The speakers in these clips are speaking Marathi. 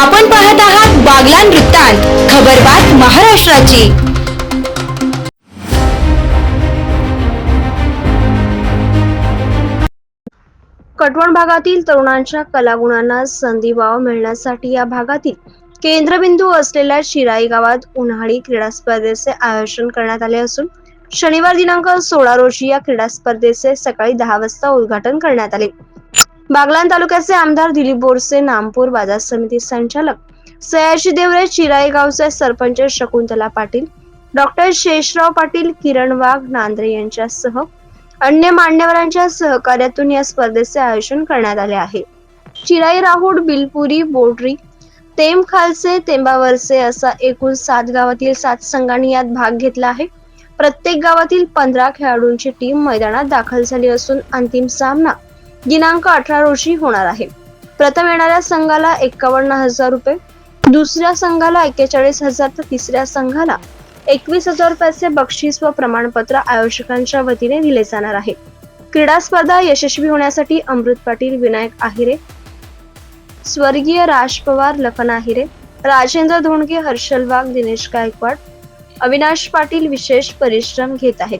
आपण पाहत आहात बागलान वृत्तांत खबरबात महाराष्ट्राची. कटवण भागातील तरुणांच्या कलागुणांना संधी वाव मिळण्यासाठी या भागातील केंद्रबिंदू असलेल्या शिराई गावात उन्हाळी क्रीडा स्पर्धेचे आयोजन करण्यात आले असून शनिवार दिनांक सोळा रोजी या क्रीडा स्पर्धेचे सकाळी दहा वाजता उद्घाटन करण्यात आले. बागलाण तालुक्याचे आमदार दिलीप बोरसे नामपूर बाजार समिती संचालक सयाजी देवरे चिराई गावचे सरपंच शकुंतला पाटील डॉक्टर शेषराव पाटील किरण वाघ नांद्रे यांच्यासह अन्य मान्यवरांच्या सहकार्यातून या स्पर्धेचे आयोजन करण्यात आले आहे. चिराई राहुड बिलपुरी बोडरी तेम खालसे तेंबावरसे असा एकूण सात गावातील सात संघांनी यात भाग घेतला आहे. प्रत्येक गावातील पंधरा खेळाडूंची टीम मैदानात दाखल झाली असून अंतिम सामना दिनांक अठरा रोजी होणार आहे. प्रथम येणाऱ्या संघाला एकावन्न हजार रुपये दुसऱ्या संघाला एक्केचाळीस हजार तर तिसऱ्या संघाला एकवीस हजार रुपयाचे बक्षीस व प्रमाणपत्र आयोजकांच्या वतीने दिले जाणार आहे. क्रीडा स्पर्धा यशस्वी होण्यासाठी अमृत पाटील विनायक आहिरे स्वर्गीय राज पवार लखन आहिरे राजेंद्र धोंडगे हर्षल वाघ दिनेश गायकवाड अविनाश पाटील विशेष परिश्रम घेत आहेत.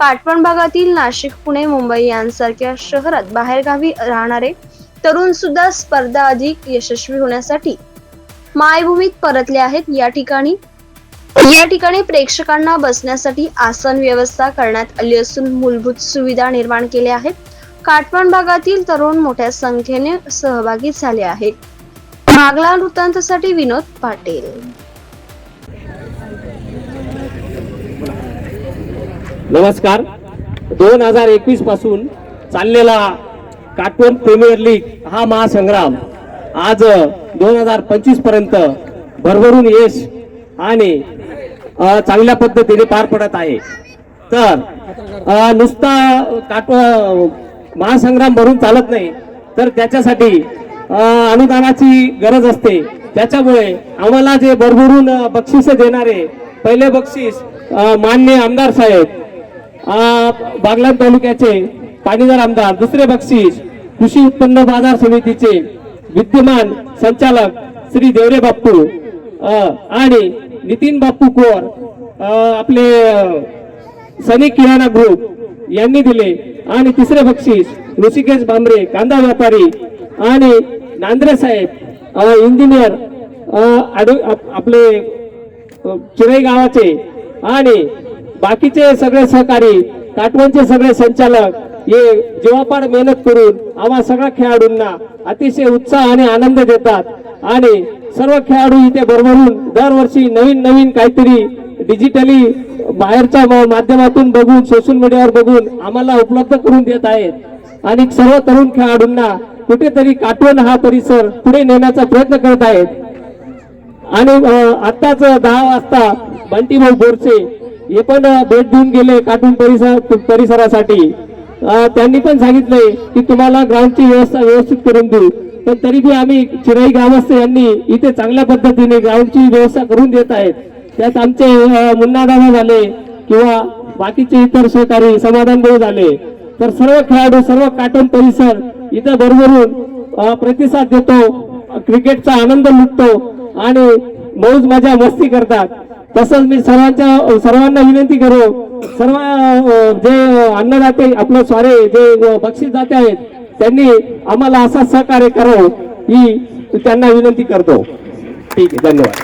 काटपण भागातील नाशिक पुणे मुंबई यांसारख्या शहरात बाहेरगावी राहणारे तरुण सुद्धा स्पर्धा अधिक यशस्वी होण्यासाठी मायभूमीत परतले आहेत. या ठिकाणी या ठिकाणी प्रेक्षकांना बसण्यासाठी आसन व्यवस्था करण्यात आली असून मूलभूत सुविधा निर्माण केल्या आहेत. काटवण भागातील तरुण मोठ्या संख्येने सहभागी झाले आहेत. मागला वृत्तांतासाठी विनोद पाटील. नमस्कार. दोन हजार एकवीसपासून चाललेला काटवण प्रीमियर लीग हा महासंग्राम आज दोन हजार पंचवीसपर्यंत भरभरून यश आणि चांगल्या पद्धतीने पार पडत आहे. तर नुसता काटव महासंग्राम भरून चालत नाही तर त्याच्यासाठी अनुदानाची गरज असते. त्याच्यामुळे आम्हाला जे भरभरून बक्षिसं देणारे पहिले बक्षीस मान्य आमदार साहेब बागलाण तालुक्याचे पाणीदार आमदार दुसरे बक्षीस कृषी उत्पन्न बाजार समितीचे विद्यमान संचालक श्री देवरे बाप्पू आणि नितीन बाप्पू कोर आपले सनी किराणा ग्रुप यांनी दिले. आणि तिसरे बक्षीस ऋषिकेश बांबरे कांदा व्यापारी आणि नांद्रे साहेब इंजिनियर आप- आपले अ, चिराई गावाचे आणि बाकीचे सगळे सहकारी काटवणचे सगळे संचालक हे जीवापाड मेहनत करून आम्हा सगळ्या खेळाडूंना अतिशय उत्साह आणि आनंद देतात. आणि सर्व खेळाडू इथे भरभरून दरवर्षी नवीन नवीन काहीतरी डिजिटली बाहेरच्या माध्यमातून बघून सोशल मीडियावर बघून आम्हाला उपलब्ध करून देत आहेत. आणि सर्व तरुण खेळाडूंना कुठेतरी काटवण हा परिसर पुढे नेण्याचा प्रयत्न करत आहेत. आणि आत्ताच दहा वाजता बंटीभाऊ बोरसे हे पण भेट देऊन गेले काटून परिसर परिसरासाठी. त्यांनी पण सांगितलंय की तुम्हाला ग्राउंडची व्यवस्था व्यवस्थित करून देऊ. पण तरी बी आम्ही चिराई ग्रामस्थ यांनी इथे चांगल्या पद्धतीने ग्राउंडची व्यवस्था करून देत आहेत. त्यात आमचे अ, मुन्नादादा झाले किंवा बाकीचे इतर सहकारी समाधान भाऊ झाले. तर सर्व खेळाडू सर्व काटन परिसर इथं भरभरून प्रतिसाद देतो क्रिकेटचा आनंद लुटतो आणि मौज मजा मस्ती करतात. तसंच मी सर्वांच्या सर्वांना विनंती करू सर्व जे अन्नदाते आपलं स्वारे जे बक्षीस दाते आहेत त्यांनी आम्हाला असा सहकार्य करावं ही त्यांना विनंती करतो. ठीक आहे धन्यवाद.